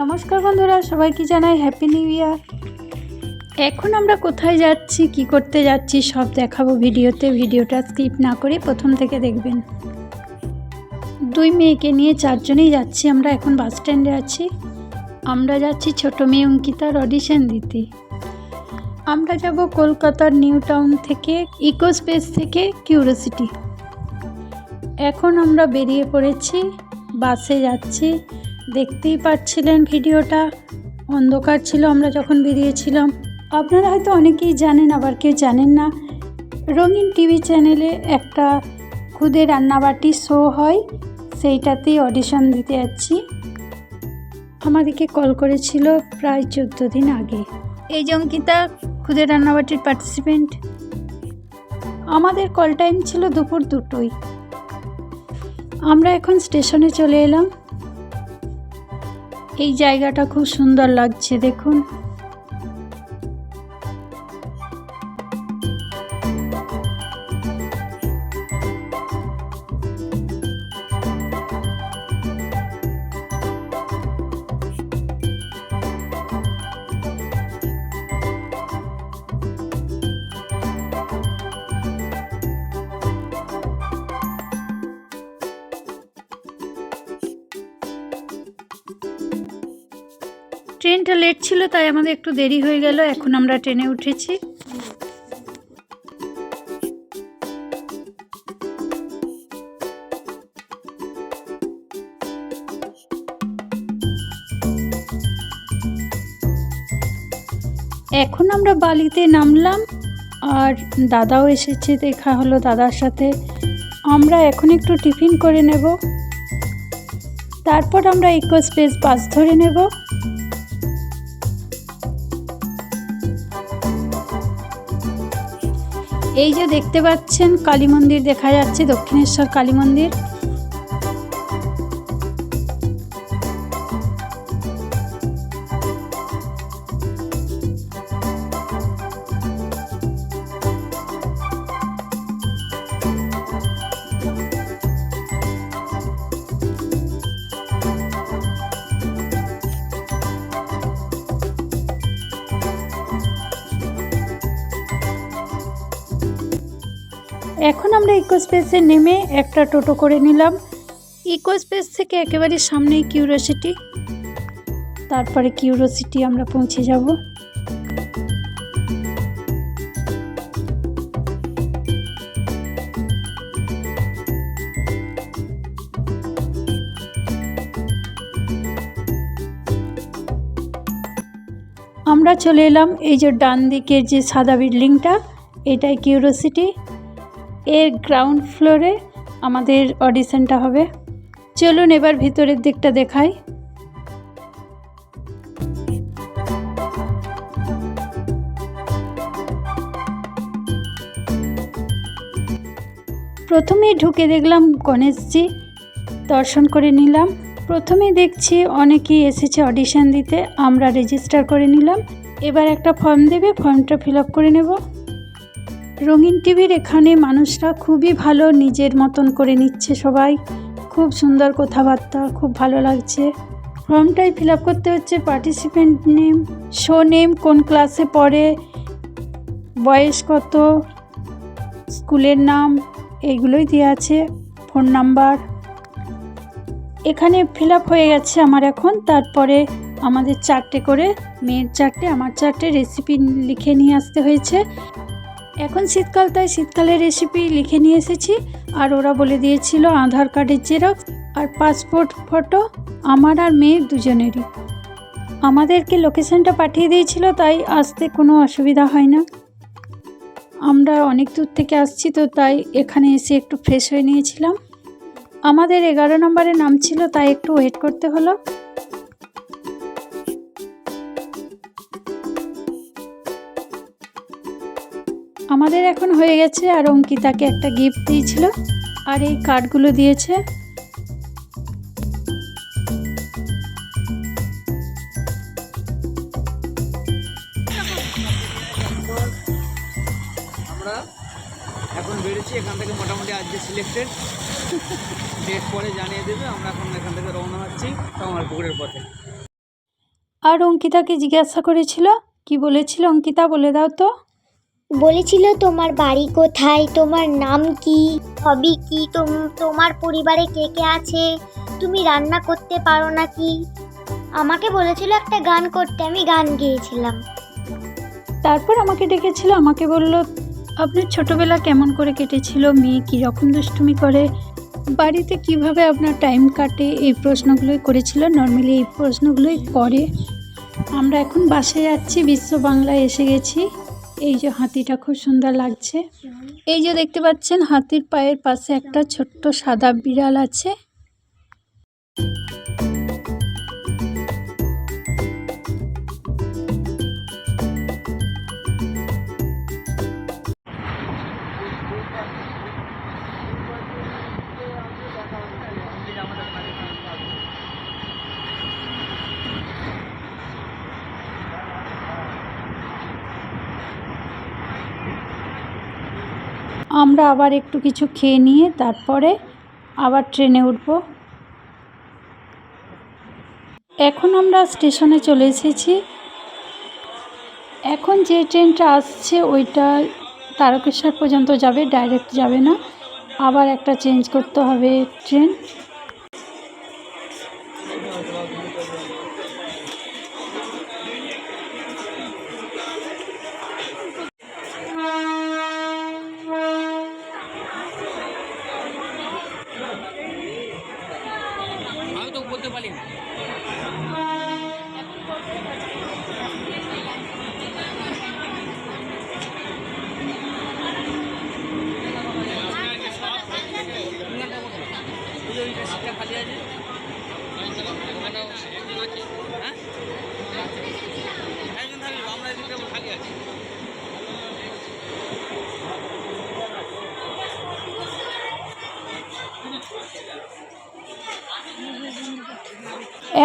নমস্কার বন্ধুরা সবাইকে জানাই হ্যাপি নিউ ইয়ার এখন আমরা কোথায় যাচ্ছি, কি করতে যাচ্ছি, সব দেখাবো ভিডিওতে। ভিডিওটা স্কিপ না করে প্রথম থেকে দেখবেন। দুই মেয়েকে নিয়ে চারজনেই যাচ্ছি আমরা। এখন বাস স্ট্যান্ডে আছি। আমরা যাচ্ছি ছোট মেয়ে অঙ্কিতার অডিশন দিতে। আমরা যাব কলকাতার নিউ টাউন থেকে ইকো স্পেস থেকে কিউরিয়াসিটি এখন আমরা বেরিয়ে পড়েছি, বাসে যাচ্ছি। দেখতেই পাচ্ছিলেন ভিডিওটা, অন্ধকার ছিল, আমরা যখন বেরিয়েছিলাম। আপনারা হয়তো অনেকেই জানেন, আবার কেউ জানেন না। রঙিন টিভি চ্যানেলে একটা খুদে রান্নাবাটি শো হয়, সেইটাতেই অডিশন দিতে যাচ্ছি। আমাদেরকে কল করেছিল প্রায় চোদ্দ দিন আগে। এই যে অঙ্কিতা খুদে রান্নাবাটির পার্টিসিপেন্ট আমাদের কল টাইম ছিল দুপুর দুটোই আমরা এখন স্টেশনে চলে এলাম। এই জায়গাটা খুব সুন্দর লাগছে, দেখুন। ট্রেনটা লেট ছিল, তাই আমাদের একটু দেরি হয়ে গেল। এখন আমরা ট্রেনে উঠেছি। এখন আমরা বালিতে নামলাম। আর দাদাও এসেছে, দেখা হলো দাদার সাথে। আমরা এখন একটু টিফিন করে নেব। তারপর আমরা ইকো স্পেস বাস ধরে নেব। এই যে দেখতে পাচ্ছেন কালী মন্দির, দেখা যাচ্ছে দক্ষিণেশ্বর কালী মন্দির। এখন আমরা ইকো স্পেসে নেমে একটা টোটো করে নিলাম। ইকো স্পেস থেকে একেবারে সামনেই কিউরোসিটি তারপরে কিউরোসিটি আমরা পৌঁছে যাব। আমরা চলে এলাম এই যে ডান দিকের যে সাদা বিল্ডিংটা, এটাই কিউরিয়াসিটি এর গ্রাউন্ড ফ্লোরে আমাদের অডিশনটা হবে। চলুন এবার ভিতরের দিকটা দেখাই। প্রথমেই ঢুকে দেখলাম গণেশজি, দর্শন করে নিলাম। প্রথমেই দেখছি অনেকেই এসেছে অডিশন দিতে, আমরা রেজিস্টার করে নিলাম। এবার একটা ফর্ম দেবে ফর্মটা ফিল আপ করে নেব। রঙিন টিভির এখানে মানুষরা খুবই ভালো নিজের মতন করে নিচ্ছে সবাই। খুব সুন্দর কথাবার্তা, খুব ভালো লাগছে। ফর্মটাই ফিল করতে হচ্ছে পার্টিসিপেন্ট নেম শো নেম কোন ক্লাসে পড়ে, বয়স কত, স্কুলের নাম এইগুলোই দেওয়া আছে ফোন নাম্বার এখানে ফিল হয়ে গেছে আমার এখন, তারপরে আমাদের চারটে করে, মেয়ের চারটে, আমার চারটে রেসিপি লিখে নিয়ে আসতে হয়েছে। এখন শীতকাল, তাই শীতকালের রেসিপি লিখে নিয়ে এসেছি। আর ওরা বলে দিয়েছিল আধার কার্ডের জেরক্স আর পাসপোর্ট ফটো আমার আর মেয়ের দুজনেরই। আমাদেরকে লোকেশনটা পাঠিয়ে দিয়েছিল, তাই আসতে কোনো অসুবিধা হয় না। আমরা অনেক দূর থেকে আসছি তো, তাই এখানে এসে একটু ফ্রেশ হয়ে নিয়েছিলাম। আমাদের এগারো নম্বরে নাম ছিল, তাই একটু ওয়েট করতে হলো। আমাদের এখন হয়ে গেছে আর অঙ্কিতাকে একটা গিফট দিয়েছিল আর এই কার্ডগুলো দিয়েছে। আমরা এখন বেরোচ্ছি এখান থেকে মোটামুটি আজকে সিলেক্টেড ডেট পরে জানিয়ে দেবে আমরা এখন এখান থেকে রওনা হচ্ছি কামারপুকুরের পথে। আর অঙ্কিতাকে জিজ্ঞাসা করেছিল কি বলেছিল অঙ্কিতা বলে দাও তো। বলেছিল তোমার বাড়ি কোথায়, তোমার নাম কি হবি কি, তোম- তোমার পরিবারে কে কে আছে, তুমি রান্না করতে পারো নাকি? আমাকে বলেছিল একটা গান করতে, আমি গান গেয়েছিলাম। তারপর আমাকে ডেকেছিল, আমাকে বলল, আপনার ছোটবেলা কেমন করে কেটেছিল, মেয়ে কীরকম দুষ্টুমি করে? বাড়িতে কীভাবে আপনার টাইম কাটে? এই প্রশ্নগুলোই করেছিল নর্মালি এই প্রশ্নগুলোই করে। আমরা এখন বাসে যাচ্ছি, বিশ্ব বাংলায় এসে গেছি। এই যে হাতিটা খুব সুন্দর লাগছে। এই যে দেখতে পাচ্ছেন, হাতির পায়ের পাশে একটা ছোট্ট সাদা বিড়াল আছে। আমরা আবার একটু কিছু খেয়ে নিয়ে তারপরে আবার ট্রেনে উঠব। এখন আমরা স্টেশনে চলে এসেছি। এখন যে ট্রেনটা আসছে ওইটা তারকেশ্বর পর্যন্ত যাবে, ডাইরেক্ট যাবে না। আবার একটা চেঞ্জ করতে হবে ট্রেন।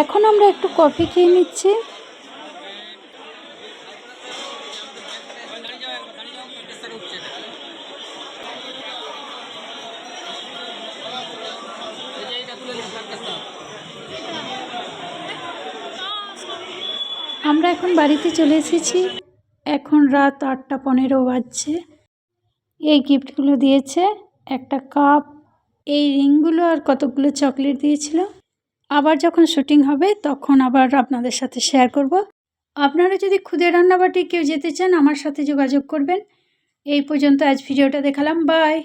এখন আমরা একটু কফি খেয়ে নিচ্ছি। আমরা এখন বাড়িতে চলে এসেছি। এখন রাত আটটা পনেরো বাজছে। এই গিফটগুলো দিয়েছে একটা কাপ। এই রিংগুলো আর কতগুলো চকলেট দিয়েছিল? আবার যখন শুটিং হবে, তখন আবার আপনাদের সাথে শেয়ার করব। আপনারা যদি খুদে রান্নাবাটি কেউ যেতে চান, আমার সাথে যোগাযোগ করবেন। এই পর্যন্ত আজ ভিডিওটা দেখালাম। বাই